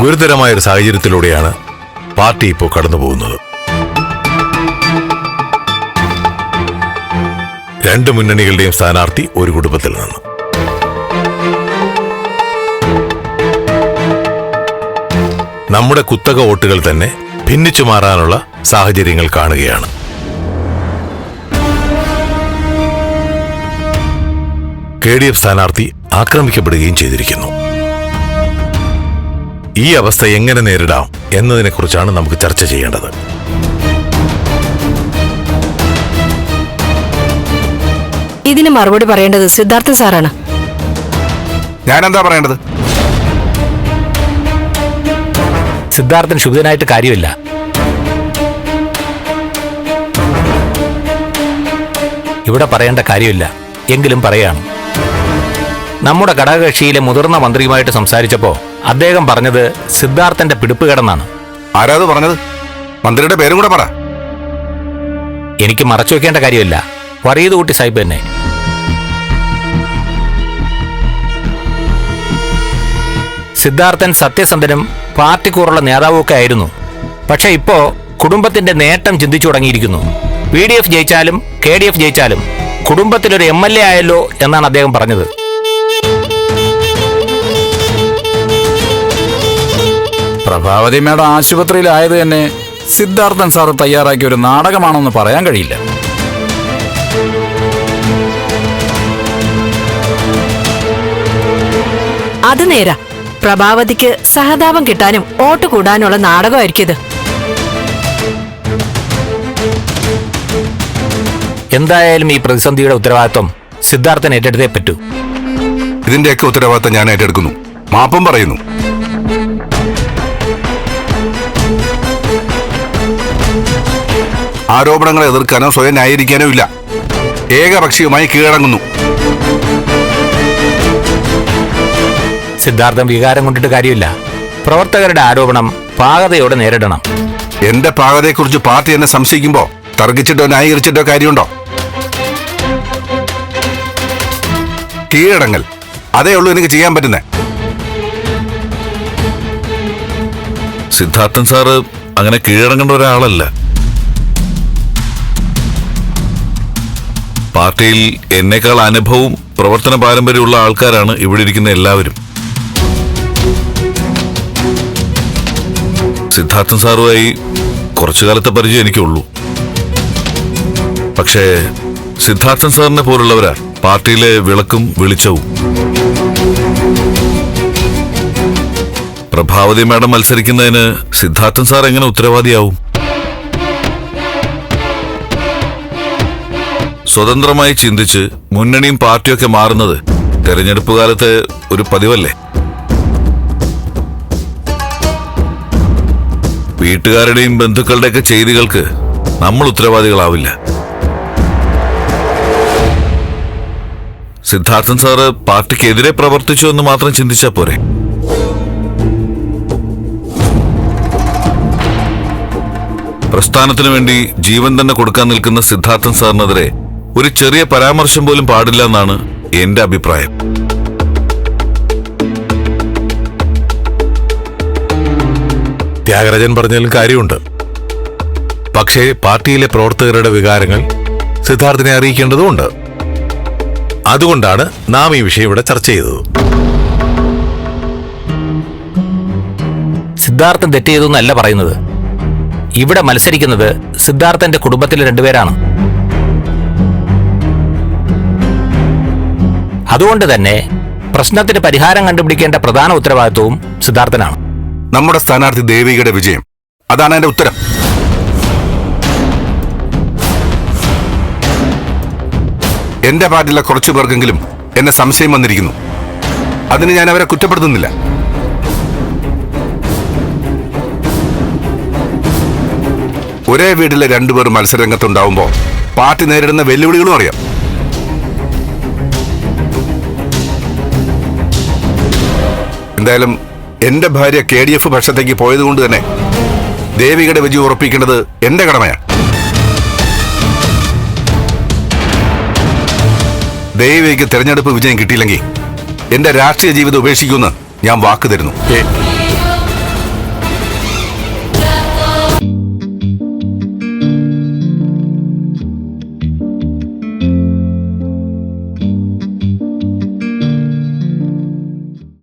ഗുരുതരമായ ഒരു സാഹചര്യത്തിലൂടെയാണ് പാർട്ടി ഇപ്പോൾ കടന്നു പോകുന്നത് രണ്ട് മുന്നണികളുടെയും സ്ഥാനാർത്ഥി ഒരു കുടുംബത്തിൽ നിന്ന്. നമ്മുടെ കുത്തക വോട്ടുകൾ തന്നെ ഭിന്നിച്ചു മാറാനുള്ള സാഹചര്യങ്ങൾ കാണുകയാണ്. കെ ഡി എഫ് സ്ഥാനാർത്ഥി ആക്രമിക്കപ്പെടുകയും ചെയ്തിരിക്കുന്നു. ഈ അവസ്ഥ എങ്ങനെ നേരിടാം എന്നതിനെക്കുറിച്ചാണ് നമുക്ക് ചർച്ച ചെയ്യേണ്ടത്. ഇതിന് മറുപടി പറയേണ്ടത് സിദ്ധാർത്ഥ സാറാണ്. ഞാനെന്താ പറയേണ്ടത്? സിദ്ധാർത്ഥൻ ശുഭനായിട്ട് കാര്യമില്ല. ഇവിടെ പറയേണ്ട കാര്യമില്ല. എങ്കിലും പറയാണ്. നമ്മുടെ ഘടകകക്ഷിയിലെ മുതിർന്ന മന്ത്രിയുമായിട്ട് സംസാരിച്ചപ്പോ അദ്ദേഹം പറഞ്ഞത് സിദ്ധാർത്ഥന്റെ പിടിപ്പ് കിടന്നാണ് ആരാത് പറഞ്ഞത്? മന്ത്രിയുടെ പേരും കൂടെ പറ. എനിക്ക് മറച്ചു വെക്കേണ്ട കാര്യമില്ല. വറീത് കുട്ടി സാഹിബ് തന്നെ. സിദ്ധാർത്ഥൻ സത്യസന്ധനും പാർട്ടിക്കൂറുള്ള നേതാവുമൊക്കെ ആയിരുന്നു. പക്ഷെ ഇപ്പോ കുടുംബത്തിന്റെ നേട്ടം ചിന്തിച്ചു തുടങ്ങിയിരിക്കുന്നു. പി ഡി എഫ് ജയിച്ചാലും കെ ഡി എഫ് ജയിച്ചാലും കുടുംബത്തിലൊരു എം എൽ എ ആയല്ലോ എന്നാണ് അദ്ദേഹം പറഞ്ഞത്. പ്രഭാവതി മേഡം ആശുപത്രിയിലായത് തന്നെ സിദ്ധാർത്ഥൻ സാർ തയ്യാറാക്കിയ ഒരു നാടകമാണെന്ന് പറയാൻ കഴിയില്ല. അത് നേരാ. പ്രഭാവതിക്ക് സഹതാപം കിട്ടാനും ഓട്ട് കൂടാനുള്ള നാടകമായിരിക്കും ഇത്. എന്തായാലും ഈ പ്രതിസന്ധിയുടെ ഉത്തരവാദിത്വം സിദ്ധാർത്ഥൻ ഏറ്റെടുത്തേ പറ്റൂ. ഇതിന്റെയൊക്കെ ഉത്തരവാദിത്തം ഞാൻ ഏറ്റെടുക്കുന്നു. മാപ്പം പറയുന്നു. ആരോപണങ്ങളെ എതിർക്കാനോ സ്വയം ന്യായീകരിക്കാനോ ഇല്ല. ഏകപക്ഷീയമായി കീഴടങ്ങുന്നു. സിദ്ധാർത്ഥം വികാരം കൊണ്ടിട്ട് കാര്യമില്ല. പ്രവർത്തകരുടെ ആരോപണം പാകതയോടെ നേരിടണം. എന്റെ പാകതയെക്കുറിച്ച് പാർട്ടി എന്നെ സംശയിക്കുമ്പോ തർക്കിച്ചിട്ടോ ന്യായീകരിച്ചിട്ടോ കാര്യമുണ്ടോ? കീഴടങ്ങൽ. അതേ ഉള്ളൂ എനിക്ക് ചെയ്യാൻ പറ്റുന്നേ. സിദ്ധാർത്ഥൻ സാറ് അങ്ങനെ കീഴടങ്ങേണ്ട ഒരാളല്ല. പാർട്ടിയിൽ എന്നേക്കാൾ അനുഭവവും പ്രവർത്തന പാരമ്പര്യമുള്ള ആൾക്കാരാണ് ഇവിടെ ഇരിക്കുന്ന എല്ലാവരും. സിദ്ധാർത്ഥൻ സാറുമായി കുറച്ചു കാലത്തെ പരിചയം എനിക്കുള്ളൂ. പക്ഷേ സിദ്ധാർത്ഥൻ സാറിനെ പോലുള്ളവരാ പാർട്ടിയിലെ വിളക്കും വെളിച്ചവും. പ്രഭാവതി മാഡം മത്സരിക്കുന്നതിന് സിദ്ധാർത്ഥൻ സാർ എങ്ങനെ ഉത്തരവാദിയാവും? സ്വതന്ത്രമായി ചിന്തിച്ച് മുന്നണിയും പാർട്ടിയൊക്കെ മാറുന്നത് തെരഞ്ഞെടുപ്പ് കാലത്ത് ഒരു പതിവല്ലേ? വീട്ടുകാരുടെയും ബന്ധുക്കളുടെയൊക്കെ ചെയ്തികൾക്ക് നമ്മൾ ഉത്തരവാദികളാവില്ല. സിദ്ധാർത്ഥൻ സാറ് പാർട്ടിക്കെതിരെ പ്രവർത്തിച്ചു എന്ന് മാത്രം ചിന്തിച്ചാ പോരെ? പ്രസ്ഥാനത്തിനു വേണ്ടി ജീവൻ തന്നെ കൊടുക്കാൻ നിൽക്കുന്ന സിദ്ധാർത്ഥൻ സാറിനെതിരെ ഒരു ചെറിയ പരാമർശം പോലും പാടില്ല എന്നാണ് എന്റെ അഭിപ്രായം. ത്യാഗരാജൻ പറഞ്ഞതിലും കാര്യമുണ്ട്. പക്ഷേ പാർട്ടിയിലെ പ്രവർത്തകരുടെ വികാരങ്ങൾ സിദ്ധാർത്ഥിനെ അറിയിക്കേണ്ടതുണ്ട് അതുകൊണ്ടാണ് നാം ഈ വിഷയം ഇവിടെ ചർച്ച ചെയ്തത്. സിദ്ധാർത്ഥൻ തെറ്റ് ചെയ്തു എന്നല്ല പറയുന്നത്. ഇവിടെ മത്സരിക്കുന്നത് സിദ്ധാർത്ഥന്റെ കുടുംബത്തിലെ രണ്ടുപേരാണ്. അതുകൊണ്ട് തന്നെ പ്രശ്നത്തിന് പരിഹാരം കണ്ടുപിടിക്കേണ്ട പ്രധാന ഉത്തരവാദിത്വവും സിദ്ധാർത്ഥനാണ്. നമ്മുടെ സ്ഥാനാർത്ഥി ദേവികയുടെ വിജയം. അതാണ് എന്റെ ഉത്തരം. എന്റെ പാർട്ടിയിലെ കുറച്ചു പേർക്കെങ്കിലും എന്നെ സംശയം വന്നിരിക്കുന്നു. അതിന് ഞാൻ അവരെ കുറ്റപ്പെടുത്തുന്നില്ല. ഒരേ വീട്ടിലെ രണ്ടുപേർ മത്സരരംഗത്തുണ്ടാവുമ്പോൾ പാർട്ടി നേരിടുന്ന വെല്ലുവിളികളും അറിയാം. എന്തായാലും എന്റെ ഭാര്യ കെ ഡി എഫ് പക്ഷത്തേക്ക് പോയതുകൊണ്ട് തന്നെ ദേവികയുടെ വിജയം ഉറപ്പിക്കേണ്ടത് എന്റെ കടമയാണ്. ദേവികയ്ക്ക് തെരഞ്ഞെടുപ്പ് വിജയം കിട്ടിയില്ലെങ്കിൽ എന്റെ രാഷ്ട്രീയ ജീവിതം ഉപേക്ഷിക്കുമെന്ന് ഞാൻ വാക്ക് തരുന്നു.